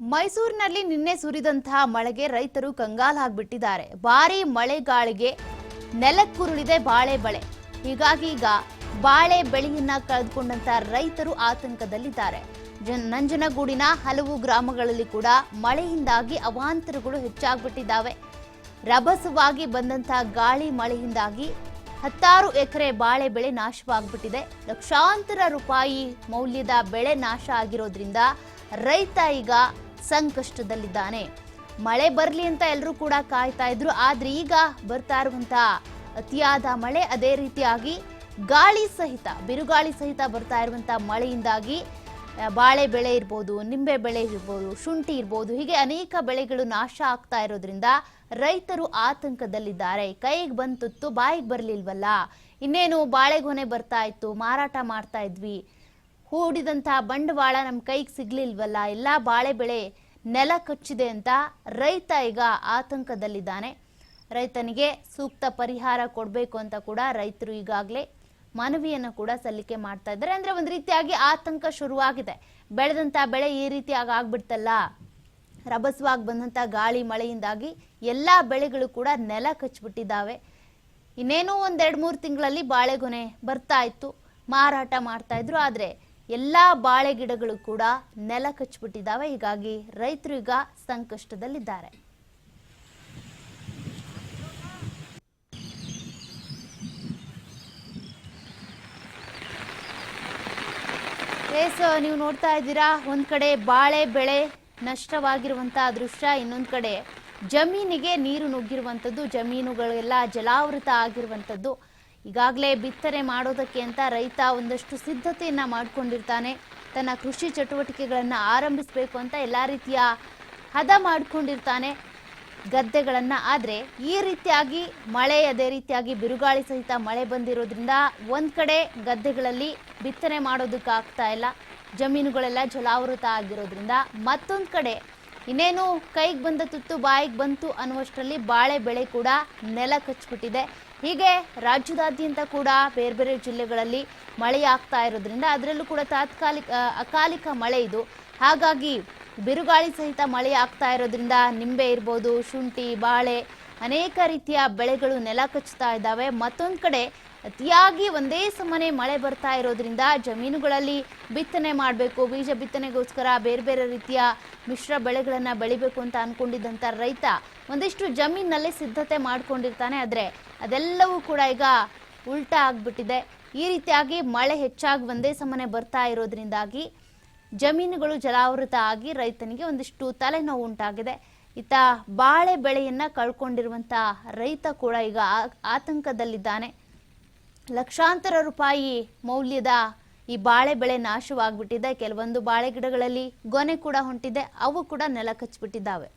ಮೈಸೂರಿನಲ್ಲಿ ನಿನ್ನೆ ಸುರಿದಂತಹ ಮಳೆಗೆ ರೈತರು ಕಂಗಾಲಾಗ್ಬಿಟ್ಟಿದ್ದಾರೆ ಭಾರಿ ಮಳೆಗಾಳಿಗೆ ನೆಲಕ್ಕುರುಳಿದೆ ಬಾಳೆ ಬಳೆ. ಹೀಗಾಗಿ ಈಗ ಬಾಳೆ ಬೆಳೆಯನ್ನ ಕಳೆದುಕೊಂಡಂತ ರೈತರು ಆತಂಕದಲ್ಲಿದ್ದಾರೆ. ಜನ್- ನಂಜನಗೂಡಿನ ಹಲವು ಗ್ರಾಮಗಳಲ್ಲಿ ಕೂಡ ಮಳೆಯಿಂದಾಗಿ ಅವಾಂತರಗಳು ಹೆಚ್ಚಾಗ್ಬಿಟ್ಟಿದ್ದಾವೆ. ರಭಸವಾಗಿ ಬಂದಂತಹ ಗಾಳಿ ಮಳೆಯಿಂದಾಗಿ ಹತ್ತಾರು ಎಕರೆ ಬಾಳೆ ಬೆಳೆ ನಾಶವಾಗ್ಬಿಟ್ಟಿದೆ. ಲಕ್ಷಾಂತರ ರೂಪಾಯಿ ಮೌಲ್ಯದ ಬೆಳೆ ನಾಶ ಆಗಿರೋದ್ರಿಂದ ರೈತ ಈಗ ಸಂಕಷ್ಟದಲ್ಲಿದ್ದಾನೆ. ಮಳೆ ಬರಲಿ ಅಂತ ಎಲ್ಲರೂ ಕೂಡ ಕಾಯ್ತಾ ಇದ್ರು, ಆದ್ರೆ ಈಗ ಬರ್ತಾ ಇರುವಂತ ಅತಿಯಾದ ಮಳೆ ಅದೇ ರೀತಿಯಾಗಿ ಗಾಳಿ ಸಹಿತ, ಬಿರುಗಾಳಿ ಸಹಿತ ಬರ್ತಾ ಇರುವಂತ ಮಳೆಯಿಂದಾಗಿ ಬಾಳೆ ಬೆಳೆ ಇರ್ಬೋದು, ನಿಂಬೆ ಬೆಳೆ ಇರ್ಬೋದು, ಶುಂಠಿ ಇರ್ಬೋದು, ಹೀಗೆ ಅನೇಕ ಬೆಳೆಗಳು ನಾಶ ಆಗ್ತಾ ಇರೋದ್ರಿಂದ ರೈತರು ಆತಂಕದಲ್ಲಿದ್ದಾರೆ. ಕೈಗೆ ಬಂತುತ್ತು ತುತ್ತು, ಬಾಯಿಗೆ ಬರಲಿಲ್ವಲ್ಲ? ಇನ್ನೇನು ಬಾಳೆಗೊನೆ ಬರ್ತಾ ಇತ್ತು, ಮಾರಾಟ ಮಾಡ್ತಾ ಇದ್ವಿ. ಹೂಡಿದಂತಹ ಬಂಡವಾಳ ನಮ್ಮ ಕೈಗೆ ಸಿಗ್ಲಿಲ್ವಲ್ಲ? ಎಲ್ಲ ಬಾಳೆ ಬೆಳೆ ನೆಲ ಕಚ್ಚಿದೆ ಅಂತ ರೈತ ಈಗ ಆತಂಕದಲ್ಲಿದ್ದಾನೆ. ರೈತನಿಗೆ ಸೂಕ್ತ ಪರಿಹಾರ ಕೊಡಬೇಕು ಅಂತ ಕೂಡ ರೈತರು ಈಗಾಗಲೇ ಮನವಿಯನ್ನು ಕೂಡ ಸಲ್ಲಿಕೆ ಮಾಡ್ತಾ ಇದ್ದಾರೆ. ಅಂದ್ರೆ ಒಂದು ರೀತಿಯಾಗಿ ಆತಂಕ ಶುರುವಾಗಿದೆ. ಬೆಳೆದಂಥ ಬೆಳೆ ಈ ರೀತಿಯಾಗಿ ಆಗ್ಬಿಡ್ತಲ್ಲ? ರಭಸವಾಗಿ ಬಂದಂತ ಗಾಳಿ, ಮಳೆಯಿಂದಾಗಿ ಎಲ್ಲಾ ಬೆಳೆಗಳು ಕೂಡ ನೆಲ ಕಚ್ಚಿಬಿಟ್ಟಿದ್ದಾವೆ. ಇನ್ನೇನೋ ಒಂದೆರಡು ಮೂರು ತಿಂಗಳಲ್ಲಿ ಬಾಳೆಗೊನೆ ಬರ್ತಾ ಇತ್ತು. ಮಾರಾಟ ಮಾಡ್ತಾ ಇದ್ರು. ಆದ್ರೆ ಎಲ್ಲಾ ಬಾಳೆ ಗಿಡಗಳು ಕೂಡ ನೆಲ ಕಚ್ಚಿಬಿಟ್ಟಿದ್ದಾವೆ ಹೀಗಾಗಿ ರೈತರು ಈಗ ಸಂಕಷ್ಟದಲ್ಲಿದ್ದಾರೆ. ನೀವು ನೋಡ್ತಾ ಇದ್ದೀರಾ? ಒಂದ್ ಕಡೆ ಬಾಳೆ ಬೆಳೆ ನಷ್ಟವಾಗಿರುವಂತಹ ದೃಶ್ಯ, ಇನ್ನೊಂದ್ ಕಡೆ ಜಮೀನಿಗೆ ನೀರು ನುಗ್ಗಿರುವಂಥದ್ದು, ಜಮೀನುಗಳೆಲ್ಲ ಜಲಾವೃತ ಆಗಿರುವಂಥದ್ದು. ಈಗಾಗಲೇ ಬಿತ್ತನೆ ಮಾಡೋದಕ್ಕೆ ಅಂತ ರೈತ ಒಂದಷ್ಟು ಸಿದ್ಧತೆಯನ್ನು ಮಾಡ್ಕೊಂಡಿರ್ತಾನೆ. ತನ್ನ ಕೃಷಿ ಚಟುವಟಿಕೆಗಳನ್ನು ಆರಂಭಿಸಬೇಕು ಅಂತ ಎಲ್ಲ ರೀತಿಯ ಹದ ಮಾಡಿಕೊಂಡಿರ್ತಾನೆ. ಗದ್ದೆಗಳನ್ನು ಆದರೆ ಈ ರೀತಿಯಾಗಿ ಮಳೆ ಅದೇ ರೀತಿಯಾಗಿ ಬಿರುಗಾಳಿ ಸಹಿತ ಮಳೆ ಬಂದಿರೋದ್ರಿಂದ ಒಂದು ಕಡೆ ಗದ್ದೆಗಳಲ್ಲಿ ಬಿತ್ತನೆ ಮಾಡೋದಕ್ಕೆ ಆಗ್ತಾ ಇಲ್ಲ. ಜಮೀನುಗಳೆಲ್ಲ ಜಲಾವೃತ ಆಗಿರೋದ್ರಿಂದ ಮತ್ತೊಂದು ಕಡೆ ಇನ್ನೇನು ಕೈಗೆ ಬಂದ ತುತ್ತು ಬಾಯಿಗೆ ಬಂತು ಅನ್ನುವಷ್ಟರಲ್ಲಿ ಬಾಳೆ ಬೆಳೆ ಕೂಡ ನೆಲ ಕಚ್ಚಿಬಿಟ್ಟಿದೆ. ಹೀಗೆ ರಾಜ್ಯದಾದ್ಯಂತ ಕೂಡ ಬೇರೆ ಬೇರೆ ಜಿಲ್ಲೆಗಳಲ್ಲಿ ಮಳೆ ಆಗ್ತಾ ಇರೋದ್ರಿಂದ ಅದರಲ್ಲೂ ಕೂಡ ತಾತ್ಕಾಲಿಕ ಅಕಾಲಿಕ ಮಳೆ ಇದು. ಹಾಗಾಗಿ ಬಿರುಗಾಳಿ ಸಹಿತ ಮಳೆ ಆಗ್ತಾ ಇರೋದ್ರಿಂದ ನಿಂಬೆ ಇರ್ಬೋದು, ಶುಂಠಿ, ಬಾಳೆ ಅನೇಕ ರೀತಿಯ ಬೆಳೆಗಳು ನೆಲ ಕಚ್ಚುತ್ತಾ ಇದ್ದಾವೆ. ಮತ್ತೊಂದು ಕಡೆ ಅತಿಯಾಗಿ ಒಂದೇ ಸಮನೆ ಮಳೆ ಬರ್ತಾ ಇರೋದ್ರಿಂದ ಜಮೀನುಗಳಲ್ಲಿ ಬಿತ್ತನೆ ಮಾಡಬೇಕು. ಬೀಜ ಬಿತ್ತನೆಗೋಸ್ಕರ ಬೇರೆ ಬೇರೆ ರೀತಿಯ ಮಿಶ್ರ ಬೆಳೆಗಳನ್ನು ಬೆಳಿಬೇಕು ಅಂತ ಅಂದ್ಕೊಂಡಿದ್ದಂಥ ರೈತ ಒಂದಿಷ್ಟು ಜಮೀನಿನಲ್ಲಿ ಸಿದ್ಧತೆ ಮಾಡ್ಕೊಂಡಿರ್ತಾನೆ. ಆದರೆ ಅದೆಲ್ಲವೂ ಕೂಡ ಈಗ ಉಲ್ಟಾ ಆಗ್ಬಿಟ್ಟಿದೆ. ಈ ರೀತಿಯಾಗಿ ಮಳೆ ಹೆಚ್ಚಾಗಿ ಒಂದೇ ಸಮನೆ ಬರ್ತಾ ಇರೋದ್ರಿಂದಾಗಿ ಜಮೀನುಗಳು ಜಲಾವೃತ ಆಗಿ ರೈತನಿಗೆ ಒಂದಿಷ್ಟು ತಲೆನೋವು ಉಂಟಾಗಿದೆ. ಇತ್ತ ಬಾಳೆ ಬೆಳೆಯನ್ನ ಕಳ್ಕೊಂಡಿರುವಂತ ರೈತ ಕೂಡ ಈಗ ಆತಂಕದಲ್ಲಿದ್ದಾನೆ. ಲಕ್ಷಾಂತರ ರೂಪಾಯಿ ಮೌಲ್ಯದ ಈ ಬಾಳೆ ಬೆಳೆ ನಾಶವಾಗ್ಬಿಟ್ಟಿದೆ. ಕೆಲವೊಂದು ಬಾಳೆ ಗಿಡಗಳಲ್ಲಿ ಗೊನೆ ಕೂಡ ಹೊಂಟಿದೆ. ಅವು ಕೂಡ ನೆಲ ಕಚ್ಬಿಟ್ಟಿದ್ದಾವೆ